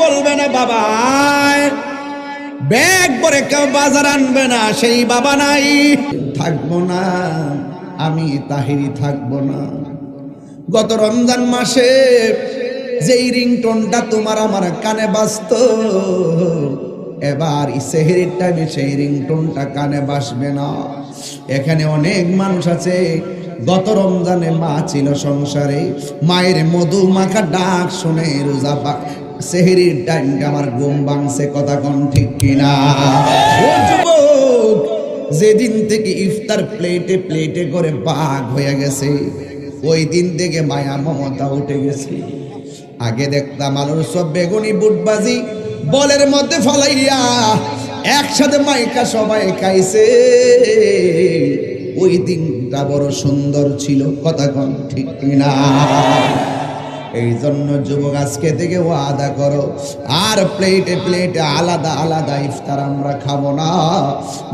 বলবে না বাবা। ব্যাগ ভরে কেউ বাজার আনবে না, সেই বাবা নাই। থাকব না, আমি তাহিরি থাকব না। গত রমজান মাসে যেই রিংটোনটা তোমার আমার কানে বাজত, এবার সেহেরির টাইমে সেই রিংটোনটা কানে বাসবে না। এখানে অনেক মানুষ আছে, গত রমজানে মা ছিল সংসারে, মায়ের মধু মাখা ডাক শুনে রোজা সেহেরির টাইমটা আমার ঘুম ভাঙছে, কথা কোন ঠিক কিনা? যেদিন থেকে ইফতার প্লেটে প্লেটে করে বাঘ হয়ে গেছে, ওই দিন থেকে মায়া মমতা উঠে গেছে। আগে দেখতাম আলোর সব বেগুনি বুটবাজি, বলের মধ্যে ফলাইয়া একসাথে মাইকা সবাই খাইছে। ওই দিনটা বড় সুন্দর ছিল, কথা কন ঠিক না এই জন্য যুবক, আজকে থেকে ও আদা করো। আর প্লেটে প্লেটে আলাদা আলাদা ইফতার আমরা খাব না।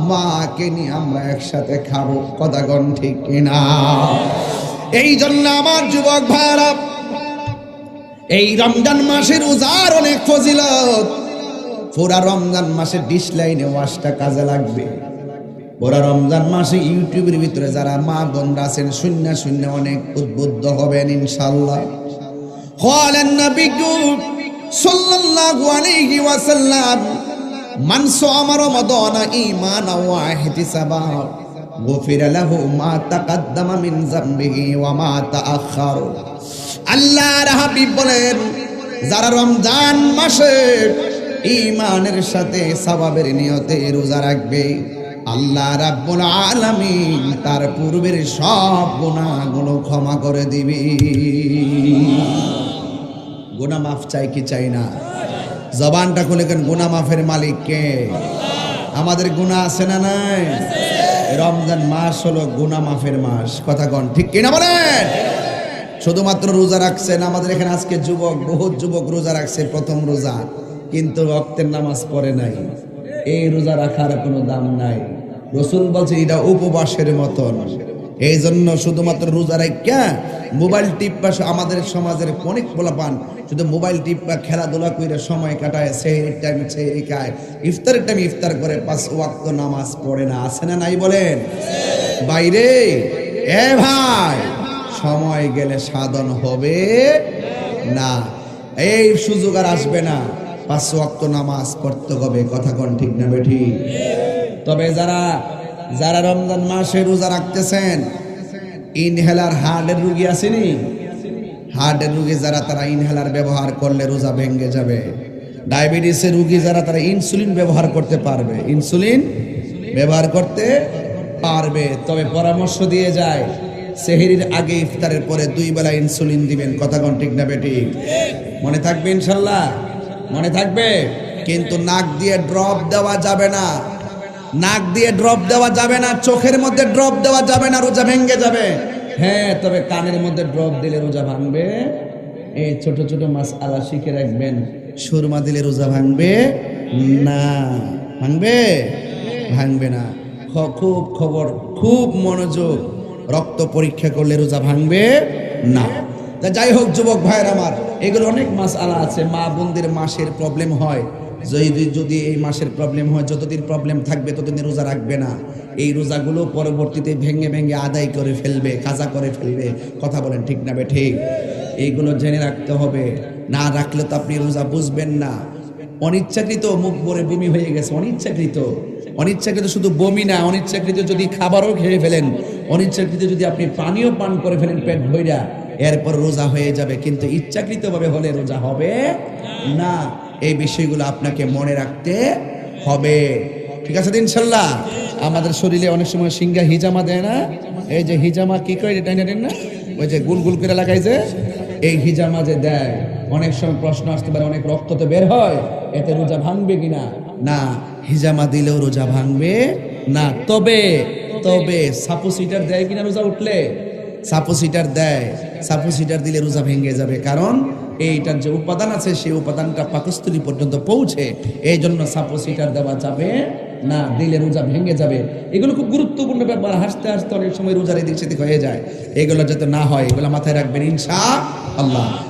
মাকে নিয়ে আমরা একসাথে খাব। কন ঠিক কিনা? এই জন্য আমার যুবক ভাইরা এই রমজান মাসের রোজার অনেক ফজিলত। পুরা রমজান মাসের ডিশ লাইনে ওয়াশটা কাজে লাগবে। পুরা রমজান মাসে ইউটিউবের ভিতরে যারা মা বোনরা আছেন, শূন্য শূন্য অনেক উদ্বুদ্ধ হবেন ইনশাল্লাহ قال النبي صلى الله عليه وسلم من صام رمضان إيمانا واحتسابا غفر له ما تقدم من ذنبه وما تأخر আল্লাহর হাবিব বলেন যারা রমজান মাসে ইমানের সাথে সবাবের নিয়তে রোজা রাখবে আল্লাহ রাব্বুল আলামিন তার পূর্বের সব গুনাহগুলো ক্ষমা করে দিবে। গুনা মাফ চাই কি চাই না? জবানটা খুলে কেন গুনা মাফের মালিক কে? আমাদের গুনাহ আছে না নাই? রমজান মাস হলো গুনা মাফের মাস। কথা কন, ঠিক কিনা বলেন? শুধুমাত্র রোজা রাখছেন আমাদের এখানে আজকে যুবক, বহুত যুবক রোজা রাখছে, প্রথম রোজা। কিন্তু রক্তের নামাজ পড়ে নাই। এই রোজা রাখার কোনো দাম নাই। রসুল বলছে, এটা উপবাসের মতন। এই জন্য শুধুমাত্র রোজা রাখা মোবাইল টিপা আমাদের সমাজের অনেক পোলাপান শুধু মোবাইল টিপা খেলাধুলা করে সময় কাটায় সেহেরির টাইমে সেহেরি খায় ইফতারের টাইমে ইফতার করে পাঁচ ওয়াক্ত নামাজ পড়ে না। আসে না নাই বলেন? বাইরে? এ ভাই, সময় গেলে সাধন হবে না। এই সুযোগ আর আসবে না। পাঁচ ওয়াক্ত নামাজ পড়তে হবে। কথা কোন ঠিক না বেঠি তবে যারা যারা রমজান মাসে রোজা রাখতেছেন, ইনহেলার হার্টের রুগী আসেনি? হার্টের রুগী যারা তারা ইনহেলার ব্যবহার করলে রোজা ভেঙে যাবে। ডায়াবেটিসের রুগী যারা তারা ইনসুলিন ব্যবহার করতে পারবে। ইনসুলিন ব্যবহার করতে পারবে। তবে পরামর্শ দিয়ে যায়, সেহেরির আগে ইফতারের পরে দুই বেলা ইনসুলিন দিবেন। কথা কোন ঠিক না বেটি মনে থাকবে ইনশাল্লাহ? মনে থাকবে? কিন্তু নাক দিয়ে ড্রপ দেওয়া যাবে না। নাক দিয়ে ড্রপ দেওয়া যাবে না, চোখের মধ্যে ড্রপ দেওয়া যাবে না, রোজা ভেঙ্গে যাবে। হ্যাঁ তবে কানের মধ্যে ড্রপ দিলে রোজা ভাঙবে। এই ছোট ছোট মাছ আলা শিখে রাখবেন, সুরমা দিলে রোজা ভাঙবে না। ভাঙবে? ভাঙবে না। খুব খবর, খুব মনোযোগ, রক্ত পরীক্ষা করলে রোজা ভাঙবে না। তা যাই হোক, যুবক ভাইয়ের আমার, এগুলো অনেক মাস আলা আছে, মা বোনদের মাসের প্রবলেম হয়। যদি যদি এই মাসের প্রবলেম হয়, যতদিন প্রবলেম থাকবে ততদিন রোজা রাখবে না। এই রোজাগুলো পরবর্তীতে ভেঙে ভেঙে আদায় করে ফেলবে কাজা করে ফেলবে। কথা বলেন ঠিক না ঠিক? এইগুলো জেনে রাখতে হবে। না রাখলে তো আপনি রোজা বুঝবেন না। অনিচ্ছাকৃত মুখ ভরে বমি হয়ে গেছে, অনিচ্ছাকৃত। অনিচ্ছাকৃত শুধু বমি না, অনিচ্ছাকৃত যদি খাবারও খেয়ে ফেলেন, অনিচ্ছাকৃত যদি আপনি পানিও পান করে ফেলেন পেট ভইরা, এরপর রোজা হয়ে যাবে। কিন্তু ইচ্ছাকৃতভাবে হলে রোজা হবে না। এই বিষয়গুলো আপনাকে মনে রাখতে হবে। ঠিক আছে ইনশাল্লাহ? আমাদের শরীরে অনেক সময় সিংহা হিজামা দেয় না। এই যে হিজামা কি করে এটা না? ওই যে গুল গুল করে লাগাই যে, এই হিজামা যে দেয়, অনেক সময় প্রশ্ন আসতে পারে, অনেক রক্ত তো বের হয়, এতে রোজা ভাঙবে কিনা না? হিজামা দিলেও রোজা ভাঙবে না। তবে তবে সাপোসিটার দেয় কিনা রোজা উঠলে? সাপোসিটার দেয় সাপোসিটার দিলে রোজা ভেঙে যাবে। কারণ এইটার যে উপাদান আছে, সেই উপাদানটা পাকস্থলী পর্যন্ত পৌঁছে এই জন্য সাপোসিটার দেওয়া যাবে না, দিলে রোজা ভেঙে যাবে। এগুলো খুব গুরুত্বপূর্ণ ব্যাপার, হাসতে হাসতে অনেক সময় রোজার এদিক সেদিক হয়ে যায়। এগুলো যাতে না হয়, এগুলো মাথায় রাখবেন ইনশা আল্লাহ